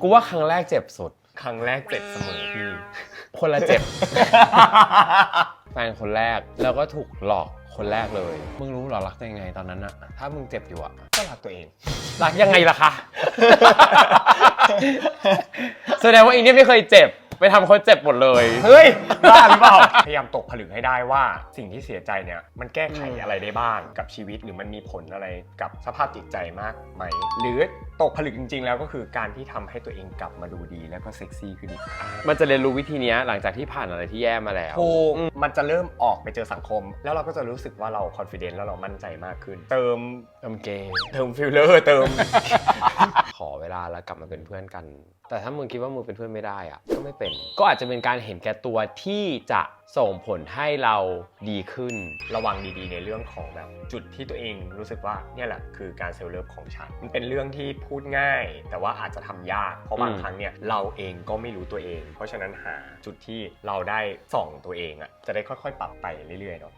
กูว่าครั้งแรกเจ็บสุด ครั้งแรกเจ็บเสมอพี่ คนละเจ็บ แฟนคนแรกแล้วก็ถูกหลอกคนแรกเลย มึงรู้เหรอรักตัวเองไงตอนนั้นอะถ้ามึงเจ็บอยู่อะก็รักตัวเอง รักยังไงล่ะคะ แสดงว่าอีเนี่ยไม่เคยเจ็บ ไปทำเขาเจ็บหมดเลย เฮ้ยบ้าหรือเปล่า พยายามตกผลึกให้ได้ว่า สิ่งที่เสียใจเนี่ย มันแก้ไขอะไรได้บ้างกับชีวิตหรือมันมีผลอะไรกับสภาพจิตใจมากไหม หรือตกผลึกจริง ๆ แล้วก็คือการที่ทำให้ตัวเองกลับมาดูดีแล้วก็เซ็กซี่ขึ้นอีกมันจะเรียนรู้วิธีเนี้ยหลังจากที่ผ่านอะไรที่แย่มาแล้ว ถูกมันจะเริ่มออกไปเจอสังคม แล้วเราก็จะรู้สึกว่าเราคอนฟ idence แล้วเรามั่นใจมากขึ้น เติมทำเกย์เติมฟิลเลอร์ เติมขอเวลาแล้วกลับมาเป็นเพื่อนกัน แต่ถ้ามึงคิดว่ามึงเป็นเพื่อนไม่ได้อะก็ไม่เป็น ก็อาจจะเป็นการเห็นแก่ตัวที่จะส่งผลให้เราดีขึ้น ระวังดีๆ ในเรื่องของแบบจุดที่ตัวเองรู้สึกว่าเนี่ยแหละคือการเซลล์เลิฟของฉัน มันเป็นเรื่องที่พูดง่าย แต่ว่าอาจจะทำยาก เพราะบางอืมครั้งเนี่ยเราเองก็ไม่รู้ตัวเอง เพราะฉะนั้นหาจุดที่เราได้ส่องตัวเองอะจะได้ค่อยๆ ปรับไปเรื่อยๆเนาะ